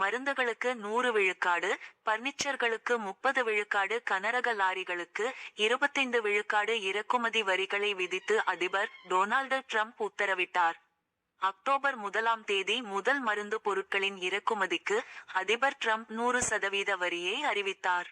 மருந்துகளுக்கு நூறு விழுக்காடு பர்னிச்சர்களுக்கு முப்பது விழுக்காடு கனரக லாரிகளுக்கு இருபத்தைந்து விழுக்காடு இறக்குமதி வரிகளை விதித்து அதிபர் டொனால்டு டிரம்ப் உத்தரவிட்டார். அக்டோபர் முதலாம் தேதி முதல் மருந்து பொருட்களின் இறக்குமதிக்கு அதிபர் டிரம்ப் நூறு சதவீத வரியை அறிவித்தார்.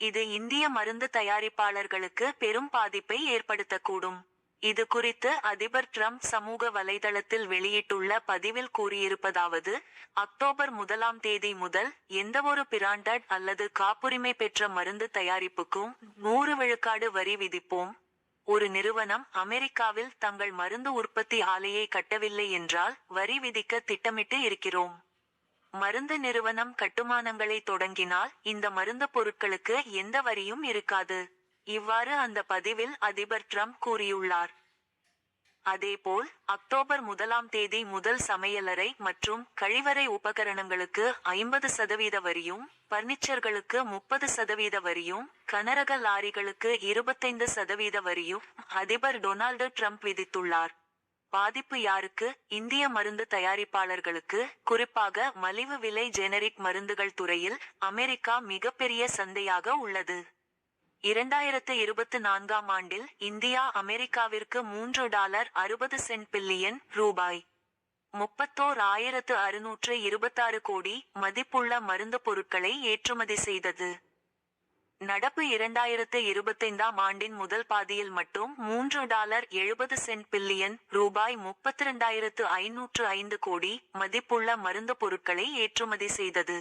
இது இந்திய மருந்து தயாரிப்பாளர்களுக்கு பெரும் பாதிப்பை ஏற்படுத்தக்கூடும். இது குறித்து அதிபர் ட்ரம்ப் சமூக வலைதளத்தில் வெளியிட்டுள்ள பதிவில் கூறியிருப்பதாவது அக்டோபர் முதலாம் தேதி முதல் எந்தவொரு பிராண்டட் அல்லது காப்புரிமை பெற்ற மருந்து தயாரிப்புக்கும் நூறு விழுக்காடு வரி விதிப்போம். ஒரு நிறுவனம் அமெரிக்காவில் தங்கள் மருந்து உற்பத்தி ஆலையை கட்டவில்லை என்றால் வரி விதிக்க திட்டமிட்டு இருக்கிறோம். மருந்து நிறுவனம் கட்டுமானங்களை தொடங்கினால் இந்த மருந்து பொருட்களுக்கு எந்த வரியும் இருக்காது. இவ்வாறு அந்த பதிவில் அதிபர் ட்ரம்ப் கூறியுள்ளார். அதேபோல் அக்டோபர் முதலாம் தேதி முதல் சமையலறை மற்றும் கழிவறை உபகரணங்களுக்கு ஐம்பது சதவீத வரியும் பர்னிச்சர்களுக்கு முப்பது சதவீத வரியும் கனரக லாரிகளுக்கு இருபத்தைந்து சதவீத வரியும் அதிபர் டொனால்டு ட்ரம்ப் விதித்துள்ளார். பாதிப்பு யாருக்கு? இந்திய மருந்து தயாரிப்பாளர்களுக்கு. குறிப்பாக மலிவு விலை ஜெனரிக் மருந்துகள் துறையில் அமெரிக்கா மிகப்பெரிய சந்தையாக உள்ளது. இரண்டாயிரத்து இருபத்து நான்காம் ஆண்டில் இந்தியா அமெரிக்காவிற்கு மூன்று டாலர் அறுபது சென்ட் பில்லியன் ரூபாய். முப்பத்தோர் ஆயிரத்து அறுநூற்று இருபத்தாறு கோடி மதிப்புள்ள மருந்து பொருட்களை ஏற்றுமதி செய்தது. நடப்பு இரண்டாயிரத்து இருபத்தைந்தாம் ஆண்டின் முதல் பாதியில் மட்டும் மூன்று டாலர் எழுபது சென்ட் பில்லியன் ரூபாய் முப்பத்தி இரண்டாயிரத்து ஐநூற்று ஐந்து கோடி மதிப்புள்ள மருந்து பொருட்களை ஏற்றுமதி செய்தது.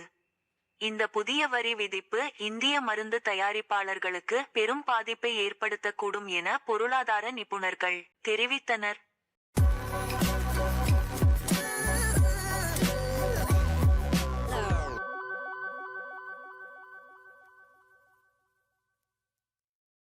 இந்த புதிய வரி விதிப்பு இந்திய மருந்து தயாரிப்பாளர்களுக்கு பெரும் பாதிப்பை ஏற்படுத்தக்கூடும் என பொருளாதார நிபுணர்கள் தெரிவித்தனர்.